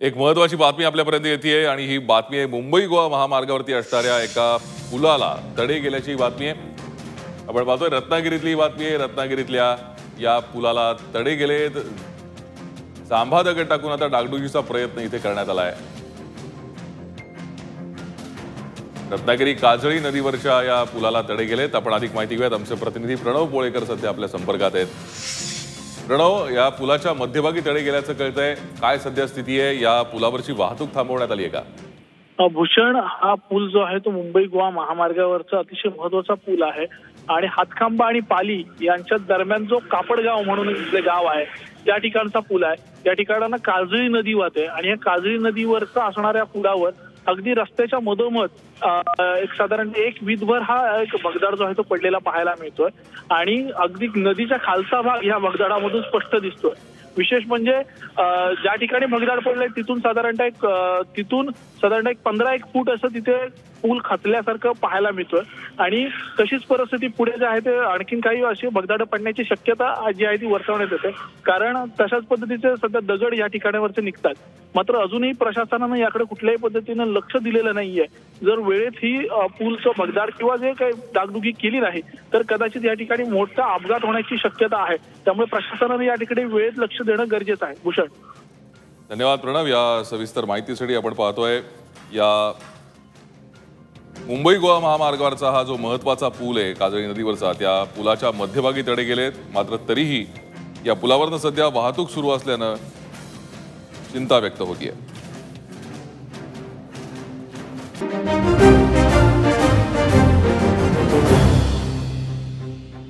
एक महत्वाची बातमी आपल्यापर्यंत येते आणि ही बातमी आहे मुंबई गोवा महामार्गावरती असणाऱ्या एका पुलाला तडे गेल्याची बातमी आहे. आपण पाहतोय रत्नागिरीतली ही बातमी आहे. रत्नागिरीतल्या या पुलाला तडे गेलेत. सांभा दगड टाकून आता डागडुजीचा प्रयत्न इथे करण्यात आलाय. रत्नागिरी काजळी नदीवरच्या या पुलाला तडे गेलेत. आपण अधिक माहिती घेऊयात. आमचे प्रतिनिधी प्रणव पोळेकर सध्या आपल्या संपर्कात आहेत. प्रणव या पुलाच्या मध्यभागी तडे गेल्याचं कळतंय. काय सध्या स्थिती आहे? या पुलावरची वाहतूक थांबवण्यात आली आहे का? भूषण हा पूल जो आहे तो मुंबई गोवा महामार्गावरचा अतिशय महत्त्वाचा पूल आहे. आणि हातखांबा आणि पाली यांच्या दरम्यान जो कापडगाव म्हणून इथले गाव आहे त्या ठिकाणचा पूल आहे. त्या ठिकाणानं काजळी नदी वाहते आणि या काजळी नदीवरचा असणाऱ्या पुलावर अगदी रस्त्याच्या मधोमध एक साधारण एक वीजभर हा एक भगदाड जो आहे तो पडलेला पाहायला मिळतोय. आणि अगदी नदीच्या खालचा भाग ह्या भगदाडामधून स्पष्ट दिसतोय. विशेष म्हणजे ज्या ठिकाणी भगदाड पडलंय तिथून साधारणतः एक तिथून साधारणतः एक पंधरा एक फूट असं तिथे पूल खचल्यासारखं पाहायला मिळतोय. आणि तशीच परिस्थिती पुढे जे आहे ते आणखीन काही अशी भगदाड पडण्याची शक्यता जी आहे ती वर्तवण्यात येते. कारण तशाच पद्धतीचे सध्या दगड या ठिकाणावरचे निघतात. मात्र अजूनही प्रशासनानं याकडे कुठल्याही पद्धतीनं लक्ष दिलेलं नाहीये. जर वेळेत ही पूलचं भगदाड किंवा जे काही डागडुगी केली नाही तर कदाचित या ठिकाणी मोठा अपघात होण्याची शक्यता आहे. त्यामुळे प्रशासनाने या ठिकाणी वेळेत लक्ष देणं गरजेचं आहे. भूषण. धन्यवाद प्रणव. या सविस्तर माहितीसाठी आपण पाहतोय या मुंबई गोवा महामार्गावरचा हा जो महत्त्वाचा पूल आहे काजळी नदीवरचा त्या पुलाच्या मध्यभागी तडे गेलेत. मात्र तरीही या पुलावरनं सध्या वाहतूक सुरू असल्यानं चिंता व्यक्त होतीये. Thank you.